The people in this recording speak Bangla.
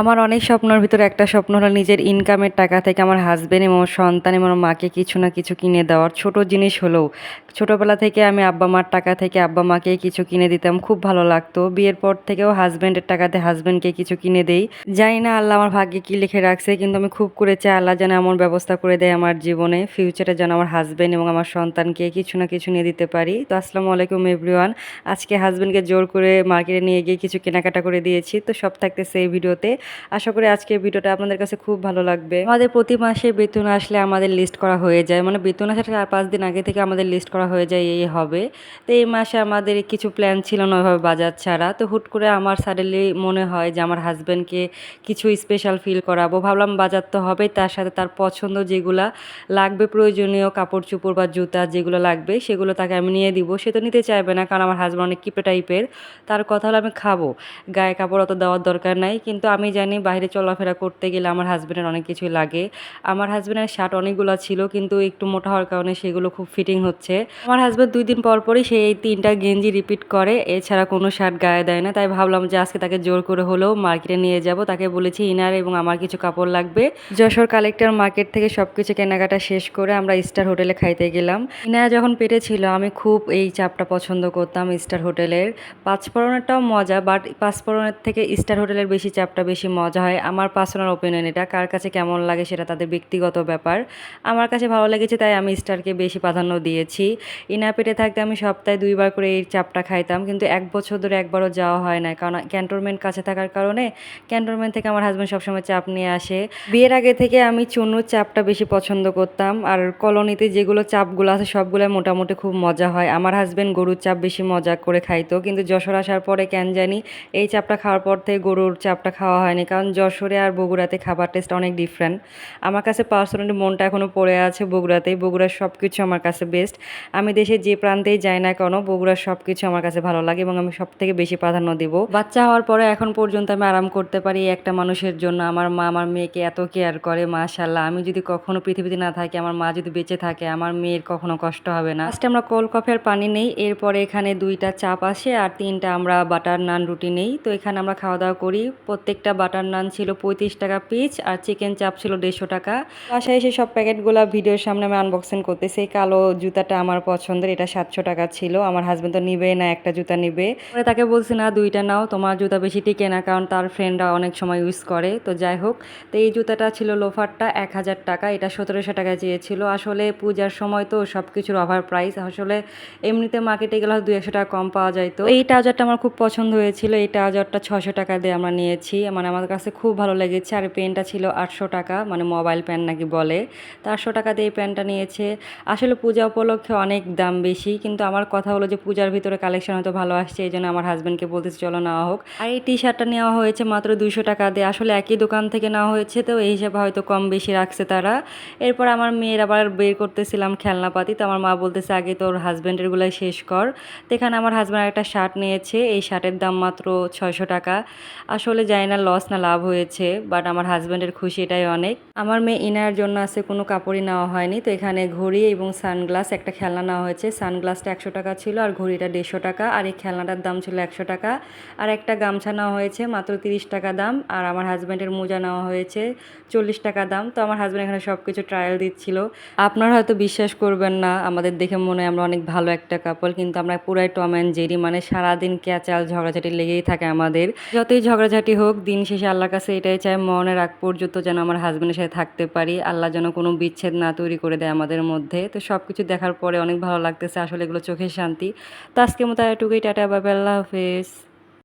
আমার অনেক স্বপ্নের ভিতরে একটা স্বপ্ন হলো নিজের ইনকামের টাকা থেকে আমার হাজবেন্ড এবং আমার সন্তান এবং মাকে কিছু না কিছু কিনে দেওয়ার। ছোট জিনিস হলেও, ছোটোবেলা থেকে আমি আব্বা মার টাকা থেকে আব্বা মাকে কিছু কিনে দিতাম, খুব ভালো লাগতো। বিয়ের পর থেকেও হাজব্যান্ডের টাকাতে হাজব্যান্ডকে কিছু কিনে দেই। জানি না আল্লাহ আমার ভাগ্যে কী লিখে রাখছে, কিন্তু আমি খুব করে চাই আল্লাহ যেন এমন ব্যবস্থা করে দেয় আমার জীবনে। ফিউচারে যেন আমার হাজব্যান্ড এবং আমার সন্তানকে কিছু না কিছু নিয়ে দিতে পারি। তো আসসালামু আলাইকুম এভরিওয়ান আজকে হাজব্যান্ডকে জোর করে মার্কেটে নিয়ে গিয়ে কিছু কেনাকাটা করে দিয়েছি। তো সব থাকতেছে এই ভিডিওতে আশা করি আজকের ভিডিওটা আপনাদের কাছে খুব ভালো লাগবে। আমাদের প্রতি মাসে বেতন আসলে আমাদের লিস্ট করা হয়ে যায়। মানে বেতন আসার চার পাঁচ দিন আগে থেকে আমাদের লিস্ট করা হয়ে যায়, এই হবে। তো এই মাসে আমাদের কিছু প্ল্যান ছিল না ওইভাবে বাজার ছাড়া। তো হুট করে আমার সাডেনলি মনে হয় যে আমার হাজব্যান্ডকে কিছু স্পেশাল ফিল করাবো। ভাবলাম বাজার তো হবেই, তার সাথে তার পছন্দ যেগুলা লাগবে, প্রয়োজনীয় কাপড় চোপড় বা জুতা যেগুলো লাগবে, সেগুলো তাকে আমি নিয়ে দিব। সে তো নিতে চাইবে না, কারণ আমার হাজব্যান্ড অনেক কিপে টাইপের তার কথা হলো আমি খাব। গায়ে কাপড় অত দেওয়ার দরকার নাই। কিন্তু আমি জানি বাইরে চলাফেরা করতে গেলে আমার হাজব্যান্ডের অনেক কিছুই লাগে। আমার হাজব্যান্ডের শার্ট অনেকগুলো ছিল, কিন্তু একটু মোটা হওয়ার কারণে সেগুলো খুব ফিটিং হচ্ছে। আমার হাজব্যান্ড দুই দিন পর পরই সেই তিনটা গেঞ্জি রিপিট করে, এছাড়া কোনো শার্ট গায়ে দেয় না। তাই ভাবলাম যে আজকে তাকে জোর করে হলেও মার্কেটে নিয়ে যাব। তাকে বলেছি, ইনার এবং আমার কিছু কাপড় লাগবে। যশোর কালেক্টর মার্কেট থেকে সব কিছু কেনাকাটা শেষ করে আমরা স্টার হোটেলে খাইতে গেলাম। ইনায়া যখন পেটে ছিল, আমি খুব এই চাপটা পছন্দ করতাম স্টার হোটেলের পাঁচফোড়নেরটাও মজা বাট পাঁচফোড়নের থেকে স্টার হোটেলের বেশি চাপটা বেশি মজা হয়। আমার পার্সোনাল ওপিনিয়ন এটা। কার কাছে কেমন লাগে সেটা তাদের ব্যক্তিগত ব্যাপার। আমার কাছে ভালো লেগেছে তাই আমি স্টারকে বেশি প্রাধান্য দিয়েছি। ইনা পেটে থাকতে আমি সপ্তাহে দুইবার করে এই চাপটা খাইতাম। কিন্তু এক বছর ধরে একবারও যাওয়া হয় না কারণ ক্যান্টনমেন্ট কাছে থাকার কারণে ক্যান্টনমেন্ট থেকে আমার হাজব্যান্ড সবসময় চাপ নিয়ে আসে। বিয়ের আগে থেকে আমি চুনুর চাপটা বেশি পছন্দ করতাম। আর কলোনিতে যেগুলো চাপগুলো আছে সবগুলো মোটামুটি খুব মজা হয়। আমার হাজব্যান্ড গরুর চাপ বেশি মজা করে খাইতো। কিন্তু যশোর আসার পরে কেন জানি এই চাপটা খাওয়ার পর থেকে গরুর চাপটা খাওয়া হয়নি, কারণ যশোরে আর বগুড়াতে খাবার টেস্ট অনেক ডিফারেন্ট আমার কাছে পার্সোনালি মনটা এখনও পড়ে আছে বগুড়াতেই। বগুড়ার সব কিছু আমার কাছে বেস্ট আমি দেশের যে প্রান্তেই যাই না কেন, বগুড়ার সব কিছু আমার কাছে ভালো লাগে এবং আমি সব থেকে বেশি প্রাধান্য দিব। বাচ্চা হওয়ার পরে এখন পর্যন্ত আমি আরাম করতে পারি একটা মানুষের জন্য। আমার মা আমার মেয়েকে এত কেয়ার করে মাশাল্লাহ আমি যদি কখনো পৃথিবীতে না থাকি, আমার মা যদি বেঁচে থাকে, আমার মেয়ের কখনো কষ্ট হবে না। ফার্স্টে আমরা কোল্ড কফি আর পানি নেই, এরপরে এখানে দুইটা চাপ আসে আর তিনটা আমরা বাটার নান রুটি নেই। তো এখানে আমরা খাওয়া দাওয়া করি। প্রত্যেকটা বাটার নান ছিল পঁয়ত্রিশ টাকা পিচ আর চিকেন চাপ ছিল দেড়শো টাকা। বাসায় এসে সব প্যাকেটগুলো ভিডিওর সামনে আমি আনবক্সিং করতেছি। এই কালো জুতাটা আমার পছন্দের এটা সাতশো টাকা ছিল। আমার হাজব্যান্ড তো নিবে না একটা জুতা নিবে। পরে তাকে বলছি না দুইটা নাও তোমার জুতা বেশি টিকে না কারণ তার ফ্রেন্ডরা অনেক সময় ইউজ করে। তো যাই হোক তো এই জুতাটা ছিল লোফারটা এক হাজার টাকা এটা সতেরোশো টাকা চেয়েছিল। আসলে পূজার সময় তো সব কিছুর ওভার প্রাইস আসলে এমনিতে মার্কেটে গেলে দু একশো টাকা কম পাওয়া যায় তো এই ট্রাউজারটা আমার খুব পছন্দ হয়েছিল এই ট্রাউজারটা ছশো টাকা দিয়ে আমরা নিয়েছি। মানে আমার কাছে খুব ভালো লেগেছে। আর পেনটা ছিল আটশো টাকা মানে মোবাইল পেন নাকি বলে। তো আটশো টাকা দিয়ে এই পেনটা নিয়েছে। আসলে পূজা উপলক্ষে অনেক দাম বেশি, কিন্তু আমার কথা হলো যে পূজার ভিতরে কালেকশন হয়তো ভালো আসছে, এই জন্য আমার হাজব্যান্ডকে বলতেছি, চলো নেওয়া হোক। আর এই টি শার্টটা নেওয়া হয়েছে মাত্র দুশো টাকা দিয়ে। আসলে একই দোকান থেকে নেওয়া হয়েছে, তো এই হিসাবে হয়তো কম বেশি রাখছে তারা। এরপর আমার মেয়ের আবার বের করতেছিলাম খেলনাপাতি, তো আমার মা বলতেছে, আগে তোর হাজব্যান্ডের গুলাই শেষ কর। তো এখানে আমার হাজব্যান্ড একটা শার্ট নিয়েছে। এই শার্টের দাম মাত্র ছয়শো টাকা। আসলে জানি না লস না লাভ হয়েছে বাট আমার হাজব্যান্ডের খুশি এটাই অনেক। আমার মেয়ে ইনার জন্য আছে কোনো কাপড়ই নেওয়া হয়নি, তো এখানে ঘড়ি এবং সানগ্লাস একটা খেলনা নেওয়া হয়েছে। সানগ্লাসটা একশো টাকা ছিল আর ঘড়িটা দেড়শো টাকা, আর এই খেলনাটার দাম ছিল একশো টাকা। আর একটা গামছা নেওয়া হয়েছে, মাত্র তিরিশ টাকা দাম, আর আমার হাজব্যান্ডের মোজা নেওয়া হয়েছে, চল্লিশ টাকা দাম। তো আমার হাজব্যান্ড এখানে সব কিছু ট্রায়াল দিচ্ছিল। আপনারা হয়তো বিশ্বাস করবেন না, আমাদের দেখে মনে হয় আমরা অনেক ভালো একটা কাপল কিন্তু আমরা পুরাই টম অ্যান্ড জেরি মানে সারাদিন ক্যাচাল ঝগড়াঝাটি লেগেই থাকে আমাদের। যতই ঝগড়াঝাটি হোক, দিন শেষে আল্লাহর কাছে এটাই চাই মনের আগ পর্যন্ত যেন আমার হাজব্যান্ডের সাথে থাকতে পারি। আল্লাহ যেন কোনো বিচ্ছেদ না তৈরি করে দেয় আমাদের মধ্যে। তো সব কিছু দেখার পরে অনেক ভালো লাগতেছে। আসলে এগুলো চোখের শান্তি। তো আজকের মতো এটুকুই। টাটা, বাবা, আল্লাহ হাফেজ।